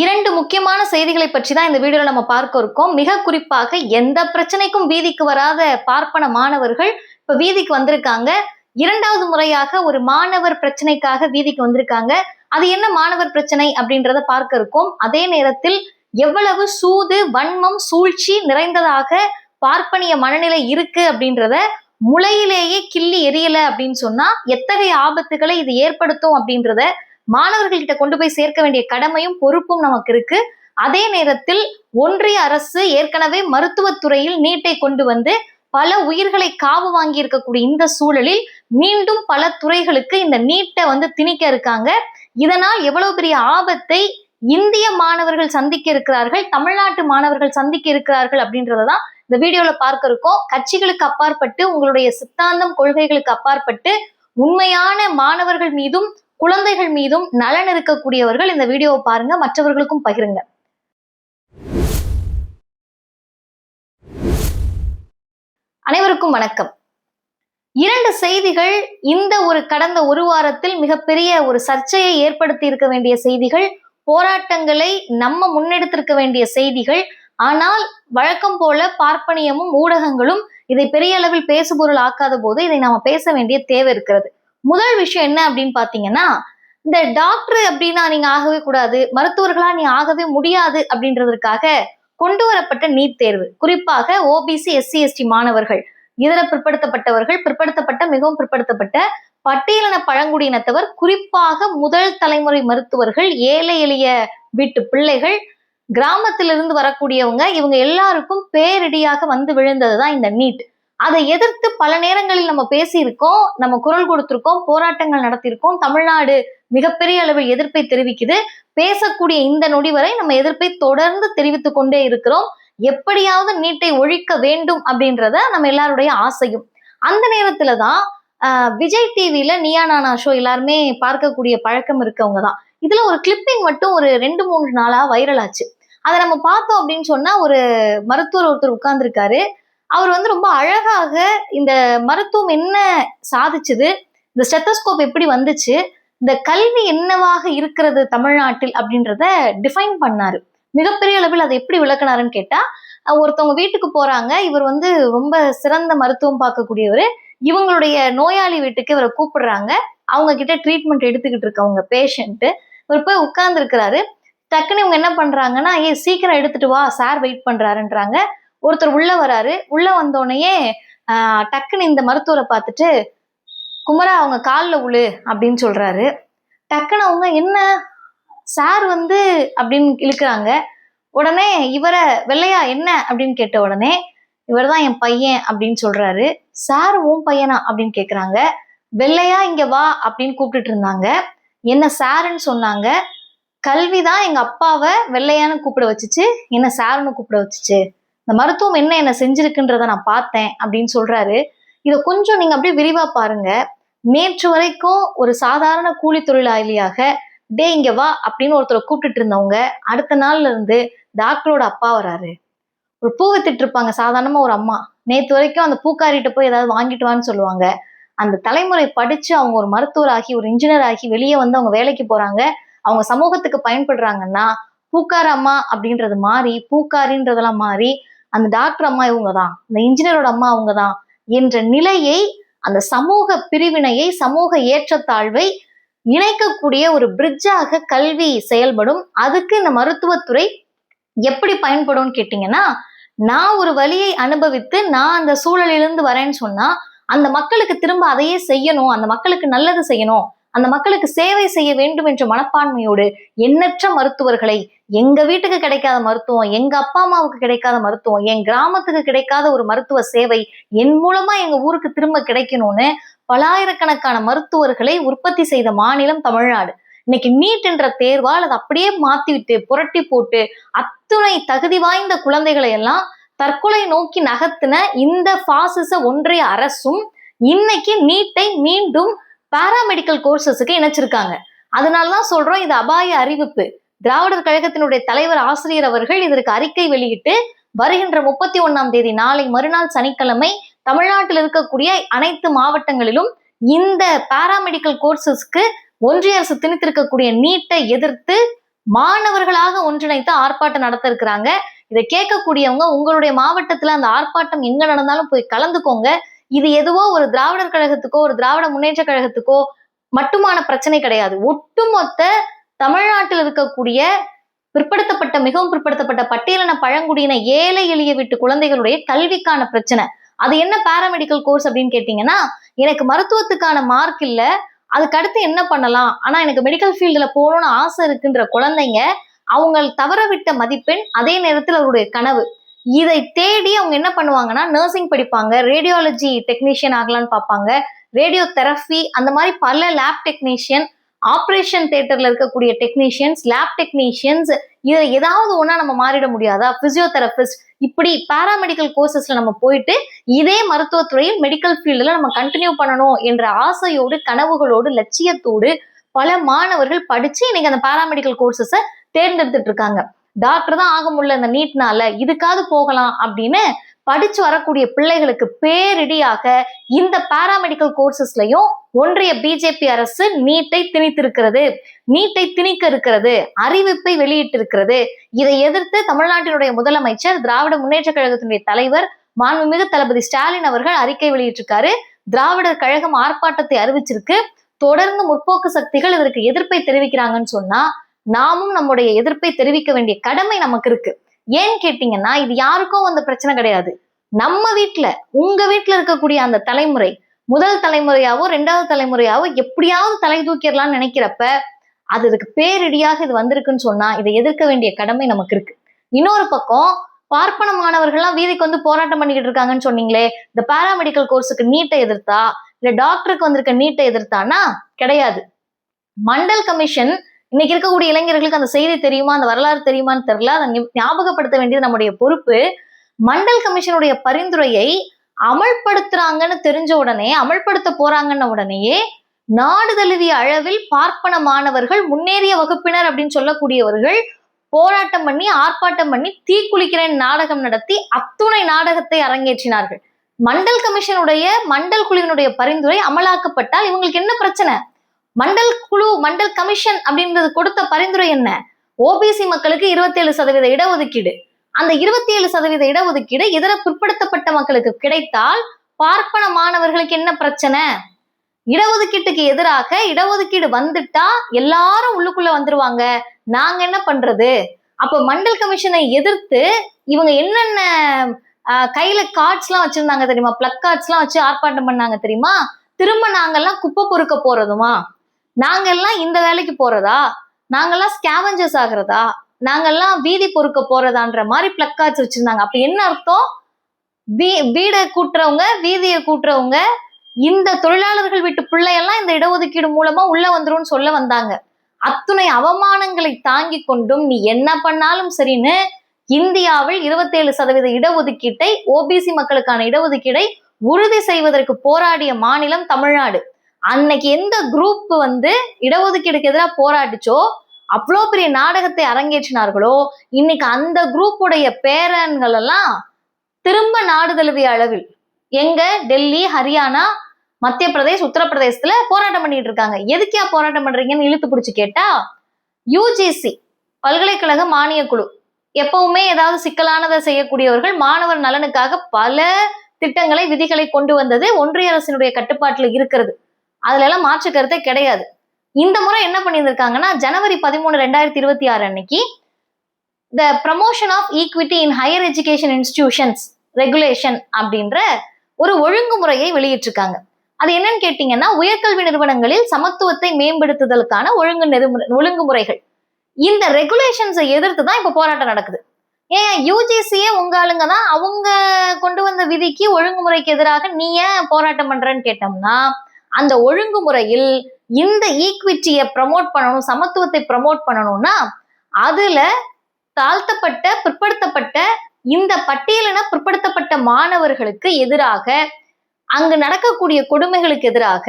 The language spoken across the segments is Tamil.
இரண்டு முக்கியமான செய்திகளை பற்றி தான் இந்த வீடியோல நம்ம பார்க்க இருக்கோம். மிக குறிப்பாக எந்த பிரச்சனைக்கும் வீதிக்கு வராத பார்ப்பன மாணவர்கள் இப்ப வீதிக்கு வந்திருக்காங்க. இரண்டாவது முறையாக ஒரு மாணவர் பிரச்சனைக்காக வீதிக்கு வந்திருக்காங்க. அது என்ன மாணவர் பிரச்சனை அப்படின்றத பார்க்க இருக்கோம். அதே நேரத்தில் எவ்வளவு சூது வன்மம் சூழ்ச்சி நிறைந்ததாக பார்ப்பனிய மனநிலை இருக்கு அப்படின்றத முளையிலேயே கிள்ளி எரியல அப்படின்னு சொன்னா எத்தகைய ஆபத்துகளை இது ஏற்படுத்தும் அப்படின்றத மாணவர்கள்கிட்ட கொண்டு போய் சேர்க்க வேண்டிய கடமையும் பொறுப்பும் நமக்கு இருக்கு. அதே நேரத்தில் ஒன்றிய அரசு ஏற்கனவே மருத்துவத்துறையில் நீட்டை கொண்டு வந்து பல உயிர்களை காவு வாங்கி இருக்கக்கூடிய இந்த சூழலில் மீண்டும் பல துறைகளுக்கு இந்த நீட்டை வந்து திணிக்க இருக்காங்க. இதனால் எவ்வளவு பெரிய ஆபத்தை இந்திய மாணவர்கள் சந்திக்க இருக்கிறார்கள் தமிழ்நாட்டு மாணவர்கள் சந்திக்க இருக்கிறார்கள் அப்படின்றதான் இந்த வீடியோல பார்க்க இருக்கோம். கட்சிகளுக்கு அப்பாற்பட்டு உங்களுடைய சித்தாந்தம் கொள்கைகளுக்கு அப்பாற்பட்டு உண்மையான மாணவர்கள் மீதும் குழந்தைகள் மீதும் நலன் இருக்கக்கூடியவர்கள் இந்த வீடியோவை பாருங்க மற்றவர்களுக்கும் பகிருங்க. அனைவருக்கும் வணக்கம். இரண்டு செய்திகள் இந்த ஒரு கடந்த ஒரு வாரத்தில் மிகப்பெரிய ஒரு சர்ச்சையை ஏற்படுத்தி இருக்க வேண்டிய செய்திகள் போராட்டங்களை நம்ம முன்னெடுத்திருக்க வேண்டிய செய்திகள் ஆனால் வழக்கம் போல பார்ப்பனியமும் ஊடகங்களும் இதை பெரிய அளவில் பேசுபொருள் ஆக்காத போது இதை நாம பேச வேண்டிய தேவை இருக்கிறது. முதல் விஷயம் என்ன அப்படின்னு பாத்தீங்கன்னா இந்த டாக்டர் அப்படின்னா நீங்க ஆகவே கூடாது மருத்துவர்களா நீ ஆகவே முடியாது அப்படின்றதற்காக கொண்டு வரப்பட்ட நீட் தேர்வு. குறிப்பாக ஓபிசி எஸ்சி எஸ்டி மாணவர்கள். இதர பிற்படுத்தப்பட்டவர்கள் பிற்படுத்தப்பட்ட மிகவும் பிற்படுத்தப்பட்ட பட்டியலின பழங்குடியினத்தவர் குறிப்பாக முதல் தலைமுறை மருத்துவர்கள் ஏழை எளிய வீட்டு பிள்ளைகள் கிராமத்திலிருந்து வரக்கூடியவங்க இவங்க எல்லாருக்கும் பேரிடியாக வந்து விழுந்ததுதான் இந்த நீட். அதை எதிர்த்து பல நேரங்களில் நம்ம பேசியிருக்கோம் நம்ம குரல் கொடுத்திருக்கோம் போராட்டங்கள் நடத்தியிருக்கோம். தமிழ்நாடு மிகப்பெரிய அளவில் எதிர்ப்பை தெரிவிக்குது. பேசக்கூடிய இந்த நொடி வரை நம்ம எதிர்ப்பை தொடர்ந்து தெரிவித்துக் கொண்டே இருக்கிறோம். எப்படியாவது நீட்டை ஒழிக்க வேண்டும் அப்படின்றத நம்ம எல்லாருடைய ஆசையும். அந்த நேரத்துல தான் விஜய் டிவியில நியா நானா ஷோ எல்லாருமே பார்க்கக்கூடிய பழக்கம் இருக்கவங்க தான். இதுல ஒரு கிளிப்பிங் மட்டும் ஒரு ரெண்டு மூன்று நாளா வைரல் ஆச்சு. அதை நம்ம பார்த்தோம் அப்படின்னு சொன்னா ஒரு மருத்துவர் ஒருத்தர் உட்கார்ந்துருக்காரு. அவர் வந்து ரொம்ப அழகாக இந்த மருத்துவம் என்ன சாதிச்சது? இந்த ஸ்டெத்தஸ்கோப் எப்படி வந்துச்சு? இந்த கல்வி என்னவாக இருக்கிறது தமிழ்நாட்டில் அப்படின்றத டிஃபைன் பண்ணாரு. மிகப்பெரிய அளவில் அதை எப்படி விளக்குனாருன்னு கேட்டா ஒருத்தவங்க வீட்டுக்கு போறாங்க இவர் வந்து ரொம்ப சிறந்த மருத்துவம் பார்க்கக்கூடியவர். இவங்களுடைய நோயாளி வீட்டுக்கு இவரை கூப்பிடுறாங்க. அவங்க கிட்ட ட்ரீட்மெண்ட் எடுத்துக்கிட்டு இருக்கவங்க பேஷண்ட்டு இவர் போய் உட்கார்ந்துருக்கிறாரு. டக்குன்னு இவங்க என்ன பண்றாங்கன்னா ஏ சீக்கிரம் எடுத்துட்டு வா சார் வெயிட் பண்றாருன்றாங்க. ஒருத்தர் உள்ள வராரு. உள்ள வந்தோடனேயே டக்குன்னு இந்த மருத்துவரை பார்த்துட்டு குமரா அவங்க காலில் உழு அப்படின்னு சொல்றாரு. டக்குன்னு அவங்க என்ன சார் வந்து அப்படின்னு இழுக்கிறாங்க. உடனே இவரை வெள்ளையா என்ன அப்படின்னு கேட்ட உடனே இவர் தான் என் பையன் அப்படின்னு சொல்றாரு. சார் உன் பையனா அப்படின்னு கேக்குறாங்க. வெள்ளையா இங்க வா அப்படின்னு கூப்பிட்டுட்டு இருந்தாங்க. என்ன சாருன்னு சொன்னாங்க. கல்வி தான் எங்க அப்பாவை வெள்ளையான்னு கூப்பிட வச்சுச்சு. என்ன சாருன்னு கூப்பிட வச்சுச்சு? இந்த மருத்துவம் என்ன என்ன செஞ்சிருக்குன்றத நான் பார்த்தேன் அப்படின்னு சொல்றாரு. இதை கொஞ்சம் நீங்க அப்படியே விரிவா பாருங்க. நேற்று வரைக்கும் ஒரு சாதாரண கூலி தொழிலாளியாக டே இங்க வா அப்படின்னு ஒருத்தரை கூப்பிட்டுட்டு இருந்தவங்க அடுத்த நாள்ல இருந்து டாக்டரோட அப்பா வராரு. ஒரு பூ வித்துட்டு இருப்பாங்க சாதாரணமா ஒரு அம்மா. நேத்து வரைக்கும் அந்த பூக்காரிட்ட போய் ஏதாவது வாங்கிட்டு வான்னு சொல்லுவாங்க. அந்த தலைமுறை படிச்சு அவங்க ஒரு மருத்துவர் ஆகி ஒரு இன்ஜினியர் ஆகி வெளியே வந்து அவங்க வேலைக்கு போறாங்க. அவங்க சமூகத்துக்கு பயன்படுறாங்கன்னா பூக்கார அம்மா அப்படின்றது மாறி பூக்காரின்றதெல்லாம் மாறி அந்த டாக்டர் அம்மா இவங்க தான் இந்த இன்ஜினியரோட அம்மா அவங்க தான் என்ற நிலையை அந்த சமூக பிரிவினையை சமூக ஏற்றத்தாழ்வை இணைக்கக்கூடிய ஒரு பிரிட்ஜாக கல்வி செயல்படும். அதுக்கு இந்த மருத்துவத்துறை எப்படி பயன்படும்னு கேட்டீங்கன்னா நான் ஒரு வழியை அனுபவித்து நான் அந்த சூழலிலிருந்து வரேன்னு சொன்னா அந்த மக்களுக்கு திரும்ப அதையே செய்யணும். அந்த மக்களுக்கு நல்லது செய்யணும். அந்த மக்களுக்கு சேவை செய்ய வேண்டும் என்ற மனப்பான்மையோடு எண்ணற்ற மருத்துவர்களை எங்க வீட்டுக்கு கிடைக்காத மருத்துவம் எங்க அப்பா அம்மாவுக்கு கிடைக்காத மருத்துவம் என் கிராமத்துக்கு கிடைக்காத ஒரு மருத்துவ சேவை என் மூலமா எங்க ஊருக்கு திரும்ப கிடைக்கணும்னு பலாயிரக்கணக்கான மருத்துவர்களை உற்பத்தி செய்த மாநிலம் தமிழ்நாடு. இன்னைக்கு நீட் என்ற தேர்வால் அதை அப்படியே மாத்திவிட்டு புரட்டி போட்டு அத்துணை தகுதி வாய்ந்த குழந்தைகளை எல்லாம் தற்கொலை நோக்கி நகர்த்தின இந்த பாசிச ஒன்றிய அரசும் இன்னைக்கு நீட்டை மீண்டும் பாராமெடிக்கல் கோர்சஸுக்கு இணைச்சிருக்காங்க. அதனாலதான் சொல்றோம் இது அபாய அறிவிப்பு. திராவிடர் கழகத்தினுடைய தலைவர் ஆசிரியர் அவர்கள் இதற்கு அறிக்கை வெளியிட்டு வருகின்ற முப்பத்தி ஒன்னாம் தேதி நாளை மறுநாள் சனிக்கிழமை தமிழ்நாட்டில் இருக்கக்கூடிய அனைத்து மாவட்டங்களிலும் இந்த பாராமெடிக்கல் கோர்சஸ்க்கு ஒன்றிய அரசு திணித்திருக்கக்கூடிய நீட்டை எதிர்த்து மாணவர்களாக ஒன்றிணைத்து ஆர்ப்பாட்டம் நடத்த இருக்கிறாங்க இதை கேட்கக்கூடியவங்க உங்களுடைய மாவட்டத்துல அந்த ஆர்ப்பாட்டம் எங்க நடந்தாலும் போய் கலந்துக்கோங்க. இது எதுவோ ஒரு திராவிடர் கழகத்துக்கோ ஒரு திராவிட முன்னேற்ற கழகத்துக்கோ மட்டுமான பிரச்சனை கிடையாது. ஒட்டுமொத்த தமிழ்நாட்டில் இருக்கக்கூடிய பிற்படுத்தப்பட்ட மிகவும் பிற்படுத்தப்பட்ட பட்டியலின பழங்குடியின ஏழை எளிய வீட்டு குழந்தைகளுடைய கல்விக்கான பிரச்சனை. அது என்ன பாராமெடிக்கல் கோர்ஸ் அப்படின்னு கேட்டீங்கன்னா எனக்கு மருத்துவத்துக்கான மார்க் இல்ல. அதுக்கு அடுத்து என்ன பண்ணலாம்? ஆனா எனக்கு மெடிக்கல் ஃபீல்டுல போகணும்னு ஆசை இருக்குன்ற குழந்தைங்க அவங்க தவற விட்ட மதிப்பெண் அதே நேரத்தில் அவருடைய கனவு. இதை தேடி அவங்க என்ன பண்ணுவாங்கன்னா நர்சிங் படிப்பாங்க ரேடியாலஜி டெக்னீஷியன் ஆகலான்னு பார்ப்பாங்க. ரேடியோ தெரபி அந்த மாதிரி பல லேப் டெக்னீஷியன் ஆப்ரேஷன் தேட்டரில் இருக்கக்கூடிய டெக்னீஷியன்ஸ் லேப் டெக்னீஷியன்ஸ் இதை ஏதாவது ஒன்றா நம்ம மாறிட முடியாதா? ஃபிசியோதெரபிஸ்ட் இப்படி பாராமெடிக்கல் கோர்சஸ்ல நம்ம போயிட்டு இதே மருத்துவத்துறையில் மெடிக்கல் ஃபீல்டில் நம்ம கண்டினியூ பண்ணணும் என்ற ஆசையோடு கனவுகளோடு லட்சியத்தோடு பல மாணவர்கள் படிச்சு இன்னைக்கு அந்த பாராமெடிக்கல் கோர்சஸை தேர்ந்தெடுத்துட்டு இருக்காங்க. டாக்டர் தான் ஆக முடியல இந்த நீட்னால இதுக்காவது போகலாம் அப்படின்னு படிச்சு வரக்கூடிய பிள்ளைகளுக்கு பேரிடியாக இந்த பாராமெடிக்கல் கோர்சஸ்லயும் ஒன்றிய பிஜேபி அரசு நீட்டை திணித்திருக்கிறது. நீட்டை திணிக்க இருக்கிறது அறிவிப்பை வெளியிட்டிருக்கிறது. இதை எதிர்த்து தமிழ்நாட்டினுடைய முதலமைச்சர் திராவிட முன்னேற்ற கழகத்தினுடைய தலைவர் மாண்புமிகு தளபதி ஸ்டாலின் அவர்கள் அறிக்கை வெளியிட்டிருக்காரு. திராவிடர் கழகம் ஆர்ப்பாட்டத்தை அறிவிச்சிருக்கு. தொடர்ந்து முற்போக்கு சக்திகள் இதற்கு எதிர்ப்பை தெரிவிக்கிறாங்கன்னு சொன்னா நாமும் நம்முடைய எதிர்ப்பை தெரிவிக்க வேண்டிய கடமை நமக்கு இருக்கு. ஏன்னு கேட்டீங்கன்னா இது யாருக்கும் அந்த பிரச்சனை கிடையாது. நம்ம வீட்டுல உங்க வீட்டுல இருக்கக்கூடிய அந்த தலைமுறை முதல் தலைமுறையாவோ ரெண்டாவது தலைமுறையாவோ எப்படியாவது தலை தூக்கிடலாம்னு நினைக்கிறப்ப அது பேரிடியாக இது வந்திருக்குன்னு சொன்னா இதை எதிர்க்க வேண்டிய கடமை நமக்கு இருக்கு. இன்னொரு பக்கம் பார்ப்பன மாணவர்கள்லாம் வீதிக்கு வந்து போராட்டம் பண்ணிக்கிட்டு இருக்காங்கன்னு சொன்னீங்களே இந்த பாராமெடிக்கல் கோர்ஸுக்கு நீட்டை எதிர்த்தா இல்ல டாக்டருக்கு வந்திருக்க நீட்டை எதிர்த்தானா கிடையாது. மண்டல் கமிஷன் இன்னைக்கு இருக்கக்கூடிய இளைஞர்களுக்கு அந்த செய்தி தெரியுமா அந்த வரலாறு தெரியுமான்னு தெரியல. அதை ஞாபகப்படுத்த வேண்டியது நம்முடைய பொறுப்பு. மண்டல் கமிஷனுடைய பரிந்துரையை அமல்படுத்துறாங்கன்னு தெரிஞ்ச உடனே அமல்படுத்த போறாங்கன்ன உடனேயே நாடு தழுவிய அளவில் பார்ப்பன மாணவர்கள் முன்னேறிய வகுப்பினர் அப்படின்னு சொல்லக்கூடியவர்கள் போராட்டம் பண்ணி ஆர்ப்பாட்டம் பண்ணி தீக்குளிக்கிறேன் நாடகம் நடத்தி அத்துணை நாடகத்தை அரங்கேற்றினார்கள். மண்டல் கமிஷனுடைய மண்டல் குழுவினுடைய பரிந்துரை அமலாக்கப்பட்டால் இவங்களுக்கு என்ன பிரச்சனை? மண்டல் குழு மண்டல் கமிஷன் அப்படின்றது கொடுத்த பரிந்துரை என்ன? ஓபிசி மக்களுக்கு 27% சதவீத இடஒதுக்கீடு. அந்த 27% சதவீத இடஒதுக்கீடு இதர பிற்படுத்தப்பட்ட மக்களுக்கு கிடைத்தால் பார்ப்பன மாணவர்களுக்கு என்ன பிரச்சனை? இடஒதுக்கீட்டுக்கு எதிராக இடஒதுக்கீடு வந்துட்டா எல்லாரும் உள்ளுக்குள்ள வந்துருவாங்க. நாங்க என்ன பண்றது? அப்ப மண்டல் கமிஷனை எதிர்த்து இவங்க என்னென்ன ஆஹ், கையில கார்ட்ஸ் எல்லாம் வச்சிருந்தாங்க தெரியுமா? பிளக் கார்ட்ஸ் எல்லாம் வச்சு ஆர்ப்பாட்டம் பண்ணாங்க தெரியுமா? திரும்ப நாங்கெல்லாம் குப்பை பொறுக்க போறதுமா? நாங்கெல்லாம் இந்த வேலைக்கு போறதா? நாங்கெல்லாம் ஸ்கேவஞ்சர்ஸ் ஆகுறதா? நாங்கெல்லாம் வீதி பொறுக்க போறதான்ற மாதிரி பிளக்கார்ட்ஸ் வச்சிருந்தாங்க. அப்ப என்ன அர்த்தம்? வீ வீடை கூட்டுறவங்க வீதியை கூட்டுறவங்க இந்த தொழிலாளர்கள் வீட்டு பிள்ளையெல்லாம் இந்த இடஒதுக்கீடு மூலமா உள்ள வந்துரும்னு சொல்ல வந்தாங்க. அத்துணை அவமானங்களை தாங்கி கொண்டும் நீ என்ன பண்ணாலும் சரின்னு இந்தியாவில் 27% சதவீத இடஒதுக்கீட்டை ஓபிசி மக்களுக்கான இடஒதுக்கீடை உறுதி செய்வதற்கு போராடிய மாநிலம் தமிழ்நாடு. அன்னைக்கு எந்த குரூப் வந்து இடஒதுக்கீடுக்கு எதிராக போராடிச்சோ அவ்வளோ பெரிய நாடகத்தை அரங்கேற்றினார்களோ இன்னைக்கு அந்த குரூப்புடைய பேரன்கள் எல்லாம் திரும்ப நாடு தழுவிய அளவில் எங்க? டெல்லி ஹரியானா மத்திய பிரதேஷ் உத்தரப்பிரதேசத்துல போராட்டம் பண்ணிட்டு இருக்காங்க. எதுக்கியா போராட்டம் பண்றீங்கன்னு இழுத்து பிடிச்சி கேட்டா யூஜிசி பல்கலைக்கழக மானியக் குழு. எப்பவுமே ஏதாவது சிக்கலானதை செய்யக்கூடியவர்கள் மாணவர் நலனுக்காக பல திட்டங்களை விதிகளை கொண்டு வந்தது ஒன்றிய அரசினுடைய கட்டுப்பாட்டில் இருக்கிறது. அதுல எல்லாம் மாற்று கருத்தே கிடையாது. இந்த முறை என்ன பண்ணியிருந்திருக்காங்கன்னா ஜனவரி பதிமூணு ரெண்டாயிரத்தி இருபத்தி ஆறு அன்னைக்கு the promotion of equity in higher education institutions regulation அப்படின்ற ஒரு ஒழுங்குமுறையை வெளியிட்டிருக்காங்க. அது என்னன்னு கேட்டீங்கன்னா உயர்கல்வி நிறுவனங்களில் சமத்துவத்தை மேம்படுத்துதலுக்கான ஒழுங்கு நெறிமுறை ஒழுங்குமுறைகள். இந்த ரெகுலேஷன்ஸை எதிர்த்து தான் இப்ப போராட்டம் நடக்குது. ஏன் யூஜிசியே உங்க ஆளுங்க தான் அவங்க கொண்டு வந்த விதிக்கு ஒழுங்குமுறைக்கு எதிராக நீ ஏன் போராட்டம் பண்றன்னு கேட்டோம்னா அந்த ஒழுங்குமுறையில் இந்த ஈக்விட்டியை ப்ரமோட் பண்ணணும் சமத்துவத்தை ப்ரமோட் பண்ணணும்னா அதுல தாழ்த்தப்பட்ட பிற்படுத்தப்பட்ட இந்த பட்டியலின பிற்படுத்தப்பட்ட மாணவர்களுக்கு எதிராக அங்கு நடக்கக்கூடிய கொடுமைகளுக்கு எதிராக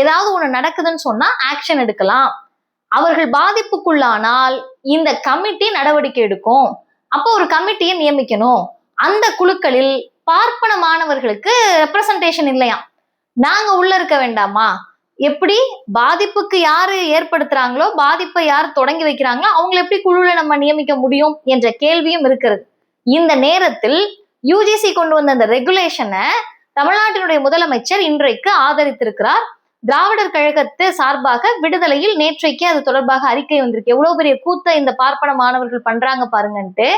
ஏதாவது ஒண்ணு நடக்குதுன்னு சொன்னா ஆக்ஷன் எடுக்கலாம். அவர்கள் பாதிப்புக்குள்ளானால் இந்த கமிட்டி நடவடிக்கை எடுக்கும். அப்போ ஒரு கமிட்டியை நியமிக்கணும். அந்த குழுக்களில் பார்ப்பன மாணவர்களுக்கு ரெப்ரசன்டேஷன் இல்லையா நாங்க உள்ள இருக்க வேண்டாமா? எப்படி பாதிப்புக்கு யாரு ஏற்படுத்துறாங்களோ பாதிப்பை யார் தொடங்கி வைக்கிறாங்களோ அவங்களை எப்படி குழுல நம்ம நியமிக்க முடியும் என்ற கேள்வியும் இருக்கிறது. இந்த நேரத்தில் யூஜிசி கொண்டு வந்த அந்த ரெகுலேஷனை தமிழ்நாட்டினுடைய முதலமைச்சர் இன்றைக்கு ஆதரித்திருக்கிறார். திராவிடர் கழகத்து சார்பாக விடுதலையில் நேற்றைக்கு அது தொடர்பாக அறிக்கை வந்திருக்கு. எவ்வளவு பெரிய கூத்த இந்த பார்ப்பன மாணவர்கள் பண்றாங்க பாருங்கன்ட்டு.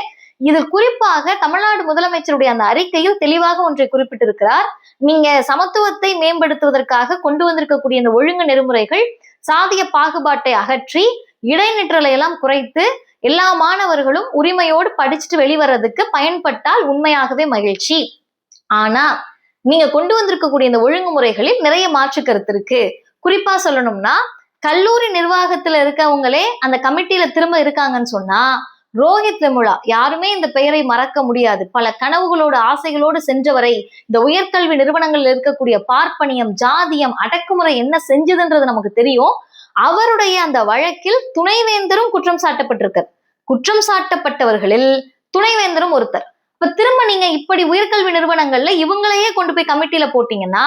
இதில் குறிப்பாக தமிழ்நாடு முதலமைச்சருடைய அந்த அறிக்கையில் தெளிவாக ஒன்றை குறிப்பிட்டிருக்கிறார். நீங்க சமத்துவத்தை மேம்படுத்துவதற்காக கொண்டு வந்திருக்கக்கூடிய இந்த ஒழுங்கு நெறிமுறைகள் சாதிய பாகுபாட்டை அகற்றி இடைநிற்றலை எல்லாம் குறைத்து எல்லா மாணவர்களும் உரிமையோடு படிச்சுட்டு வெளிவரதுக்கு பயன்பட்டால் உண்மையாகவே மகிழ்ச்சி. ஆனா நீங்க கொண்டு வந்திருக்கக்கூடிய இந்த ஒழுங்குமுறைகளில் நிறைய மாற்று கருத்து இருக்கு. குறிப்பா சொல்லணும்னா கல்லூரி நிர்வாகத்துல இருக்கவங்களே அந்த கமிட்டியில திரும்ப இருக்காங்கன்னு சொன்னா ரோஹித் வெமுலா யாருமே இந்த பெயரை மறக்க முடியாது. பல கனவுகளோடு ஆசைகளோடு சென்றவரை இந்த உயர்கல்வி நிறுவனங்கள்ல இருக்கக்கூடிய பார்ப்பனியம் ஜாதியம் அடக்குமுறை என்ன செஞ்சதுன்றது நமக்கு தெரியும். அவருடைய அந்த வழக்கில் துணைவேந்தரும் குற்றம் சாட்டப்பட்டிருக்கார். குற்றம் சாட்டப்பட்டவர்களில் துணைவேந்தரும் ஒருத்தர். இப்ப திரும்ப நீங்க இப்படி உயர்கல்வி நிறுவனங்கள்ல இவங்களையே கொண்டு போய் கமிட்டியில போட்டீங்கன்னா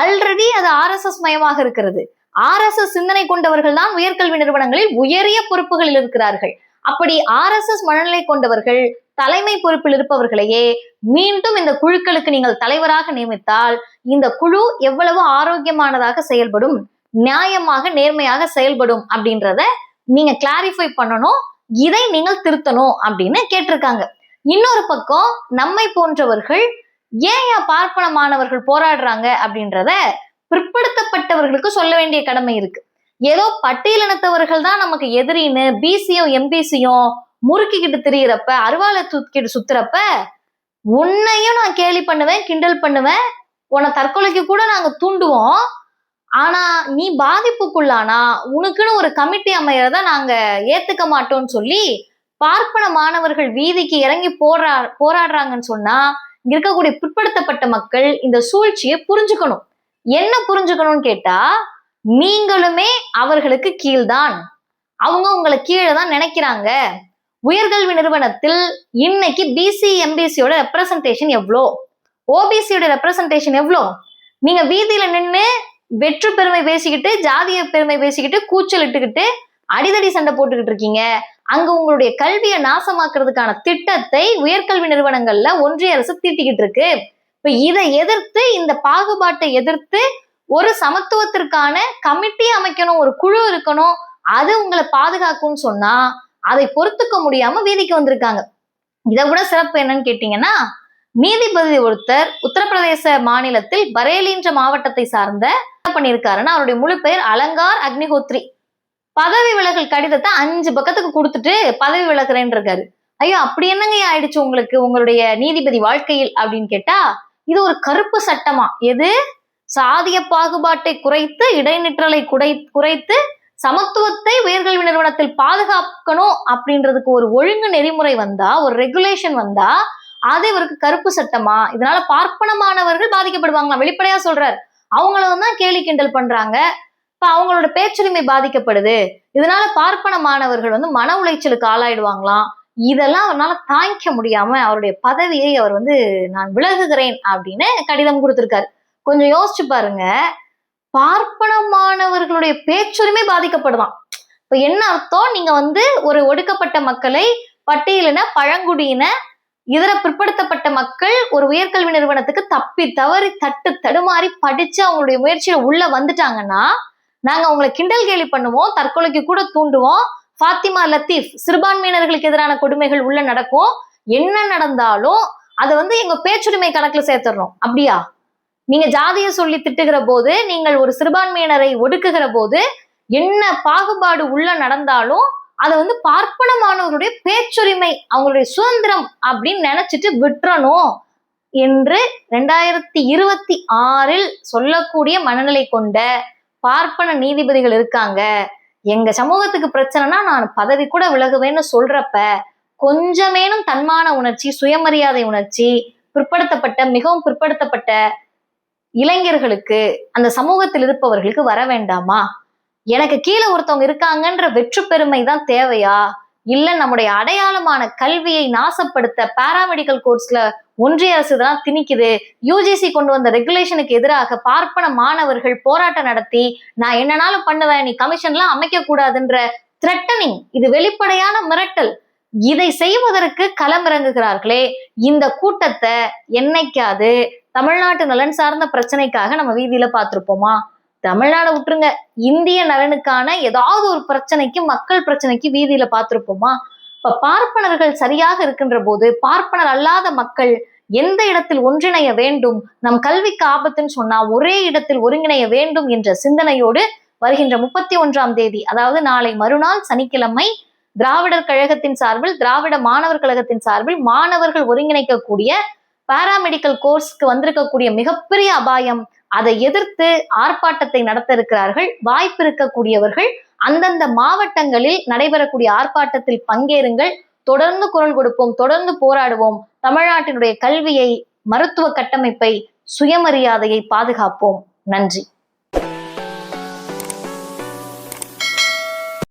ஆல்ரெடி அது ஆர்எஸ்எஸ் மயமாக இருக்கிறது. ஆர்எஸ்எஸ் சிந்தனை கொண்டவர்கள் தான் உயர்கல்வி நிறுவனங்களில் உயரிய பொறுப்புகளில் இருக்கிறார்கள். அப்படி ஆர்எஸ்எஸ் மனநிலை கொண்டவர்கள் தலைமை பொறுப்பில் இருப்பவர்களையே மீண்டும் இந்த குழுக்களுக்கு நீங்கள் தலைவராக நியமித்தால் இந்த குழு எவ்வளவு ஆரோக்கியமானதாக செயல்படும் நியாயமாக நேர்மையாக செயல்படும் அப்படின்றத நீங்க கிளாரிஃபை பண்ணணும் இதை நீங்கள் திருத்தணும் அப்படின்னு கேட்டிருக்காங்க. இன்னொரு பக்கம் நம்மை போன்றவர்கள் ஏன் ஏன் பார்ப்பன மாணவர்கள் போராடுறாங்க அப்படின்றத பிற்படுத்தப்பட்டவர்களுக்கு சொல்ல வேண்டிய கடமை இருக்கு. ஏதோ பட்டியலினத்தவர்கள் தான் நமக்கு எதிரின்னு பிசியும் எம்பிசியும் முறுக்கிக்கிட்டு திரியிறப்ப அருவாலை தூக்கிட்டு சுத்துறப்ப உன்னையும் நான் கேலி பண்ணுவேன் கிண்டல் பண்ணுவேன் உன்னை தற்கொலைக்கு கூட நாங்க தூண்டுவோம். ஆனா நீ பாதிப்புக்குள்ளானா உனக்குன்னு ஒரு கமிட்டி அமையறத நாங்க ஏத்துக்க மாட்டோம்னு சொல்லி பார்ப்பன மாணவர்கள் வீதிக்கு இறங்கி போரா போராடுறாங்கன்னு சொன்னா இங்க இருக்கக்கூடிய பிற்படுத்தப்பட்ட மக்கள் இந்த சூழ்ச்சியை புரிஞ்சுக்கணும். என்ன புரிஞ்சுக்கணும்னு கேட்டா நீங்களுமே அவர்களுக்கு கீழ்தான். அவங்க உங்களை கீழே தான் நினைக்கிறாங்க. உயர்கல்வி நிறுவனத்தில் இன்னைக்கு பிசி எம்பிசியோட ரெப்ரசன்டேஷன் எவ்வளோ? ஓபிசியோட ரெப்ரசன்டேஷன் எவ்வளோ? நீங்க வீதியில நின்று வெற்று பெருமை பேசிக்கிட்டு ஜாதிய பெருமை பேசிக்கிட்டு கூச்சல் இட்டுக்கிட்டு அடிதடி சண்டை போட்டுக்கிட்டு இருக்கீங்க. அங்க உங்களுடைய கல்வியை நாசமாக்குறதுக்கான திட்டத்தை உயர்கல்வி நிறுவனங்கள்ல ஒன்றிய அரசு தீட்டிக்கிட்டு இருக்கு. இப்ப இதை எதிர்த்து இந்த பாகுபாட்டை எதிர்த்து ஒரு சமத்துவத்திற்கான கமிட்டி அமைக்கணும் ஒரு குழு இருக்கணும் அது உங்களை பாதுகாக்கும்னு சொன்னா அதை பொறுத்துக்க முடியாம வீதிக்கு வந்திருக்காங்க. இதை விட சிறப்பு என்னன்னு கேட்டீங்கன்னா நீதிபதி ஒருத்தர் உத்தரப்பிரதேச மாநிலத்தில் பரேலின்ற மாவட்டத்தை சார்ந்த என்ன பண்ணியிருக்காருன்னா அவருடைய முழு பெயர் அலங்கார் அக்னிஹோத்ரி. பதவி விலகல் கடிதத்தை அஞ்சு பக்கத்துக்கு கொடுத்துட்டு பதவி விலகிறேன் இருக்காரு. ஐயோ அப்படி என்னங்க ஆயிடுச்சு உங்களுக்கு உங்களுடைய நீதிபதி வாழ்க்கையில் அப்படின்னு கேட்டா இது ஒரு கருப்பு சட்டமா? எது? சாதிய பாகுபாட்டை குறைத்து இடைநிற்றலை குறை குறைத்து சமத்துவத்தை உயர்கல்வி நிறுவனத்தில் பாதுகாக்கணும் அப்படின்றதுக்கு ஒரு ஒழுங்கு நெறிமுறை வந்தா ஒரு ரெகுலேஷன் வந்தா அது இவருக்கு கருப்பு சட்டமா? இதனால பார்ப்பனமானவர்கள் பாதிக்கப்படுவாங்களா வெளிப்படையா சொல்றாரு. அவங்கள தான் கேலி கிண்டல் பண்றாங்க. இப்ப அவங்களோட பேச்சுரிமை பாதிக்கப்படுது. இதனால பார்ப்பனமானவர்கள் வந்து மன உளைச்சலுக்கு ஆளாயிடுவாங்களாம். இதெல்லாம் அவரால் தாங்கிக்க முடியாம அவருடைய பதவியை அவர் வந்து நான் விலகுகிறேன் அப்படின்னு கடிதம் கொடுத்திருக்காரு. கொஞ்சம் யோசிச்சு பாருங்க. பார்ப்பன மாணவர்களுடைய பேச்சுரிமை பாதிக்கப்படுதான் இப்ப என்ன அர்த்தம்? நீங்க வந்து ஒரு ஒடுக்கப்பட்ட மக்களை பட்டியலின பழங்குடியின இதர பிற்படுத்தப்பட்ட மக்கள் ஒரு உயர்கல்வி நிறுவனத்துக்கு தப்பி தவறி தட்டு தடுமாறி படிச்சு அவங்களுடைய முயற்சியில உள்ள வந்துட்டாங்கன்னா நாங்க அவங்களை கிண்டல் கேலி பண்ணுவோம் தற்கொலைக்கு கூட தூண்டுவோம். ஃபாத்திமா லத்தீப் சிறுபான்மையினர்களுக்கு எதிரான கொடுமைகள் உள்ள நடக்கும். என்ன நடந்தாலும் அதை வந்து எங்க பேச்சுரிமை கணக்குல சேர்த்துடுறோம் அப்படியா? நீங்க ஜாதியை சொல்லி திட்டுகிற போது நீங்கள் ஒரு சிறுபான்மையினரை ஒடுக்குகிற போது என்ன பாகுபாடு உள்ள நடந்தாலும் அதை வந்து பார்ப்பனமானவருடைய பேச்சுரிமை அவங்களுடைய சுதந்திரம் அப்படின்னு நினைச்சிட்டு விட்டுறணும் என்று ரெண்டாயிரத்தி இருபத்தி ஆறில் சொல்லக்கூடிய மனநிலை கொண்ட பார்ப்பன நீதிபதிகள் இருக்காங்க. எங்க சமூகத்துக்கு பிரச்சனைனா நான் பதவி கூட விலகுவேன்னு சொல்றப்ப கொஞ்சமேனும் தன்மான உணர்ச்சி சுயமரியாதை உணர்ச்சி பிற்படுத்தப்பட்ட மிகவும் பிற்படுத்தப்பட்ட இளைஞர்களுக்கு அந்த சமூகத்தில் இருப்பவர்களுக்கு வர வேண்டாமா? எனக்கு கீழே ஒருத்தவங்க இருக்காங்கன்ற வெற்று பெருமை தான் தேவையா? இல்ல நம்முடைய அடையாளமான கல்வியை நாசப்படுத்த பாராமெடிக்கல் கோர்ஸ்ல ஒன்றிய அரசு தான் திணிக்குது. யூஜிசி கொண்டு வந்த ரெகுலேஷனுக்கு எதிராக பார்ப்பன மாணவர்கள் போராட்டம் நடத்தி நான் என்னனாலும் பண்ணுவேன் நீ கமிஷன்லாம் அமைக்க கூடாதுன்ற த்ரெட்டனிங் இது வெளிப்படையான மிரட்டல். இதை செய்வதற்கு களமிறங்குகிறார்களே இந்த கூட்டத்தை என்னைக்காது தமிழ்நாட்டு நலன் சார்ந்த பிரச்சனைக்காக நம்ம வீதியில பார்த்திருப்போமா? தமிழ்நாடு விட்டுருங்க. இந்திய நலனுக்கான ஏதாவது ஒரு பிரச்சனைக்கு மக்கள் பிரச்சனைக்கு வீதியில பார்த்திருப்போமா? இப்ப பார்ப்பனர்கள் சரியாக இருக்கின்ற போது பார்ப்பனர் அல்லாத மக்கள் எந்த இடத்தில் ஒன்றிணைய வேண்டும்? நம் கல்விக்கு ஆபத்துன்னு சொன்னா ஒரே இடத்தில் ஒருங்கிணைய வேண்டும் என்ற சிந்தனையோடு வருகின்ற முப்பத்தி ஒன்றாம் தேதி அதாவது நாளை மறுநாள் சனிக்கிழமை திராவிடர் கழகத்தின் சார்பில் திராவிட மாணவர் கழகத்தின் சார்பில் மாணவர்கள் ஒருங்கிணைக்கக்கூடிய பாராமெடிக்கல் கோர்ஸ்க்கு வந்திருக்கக்கூடிய மிகப்பெரிய அபாயம் அதை எதிர்த்து ஆர்ப்பாட்டத்தை நடத்த இருக்கிறார்கள் வாய்ப்பு இருக்கக்கூடியவர்கள் அந்தந்த மாவட்டங்களில் நடைபெறக்கூடிய ஆர்ப்பாட்டத்தில் பங்கேறுங்கள். தொடர்ந்து குரல் கொடுப்போம் தொடர்ந்து போராடுவோம். தமிழ்நாட்டினுடைய கல்வியை மருத்துவ கட்டமைப்பை சுயமரியாதையை பாதுகாப்போம். நன்றி.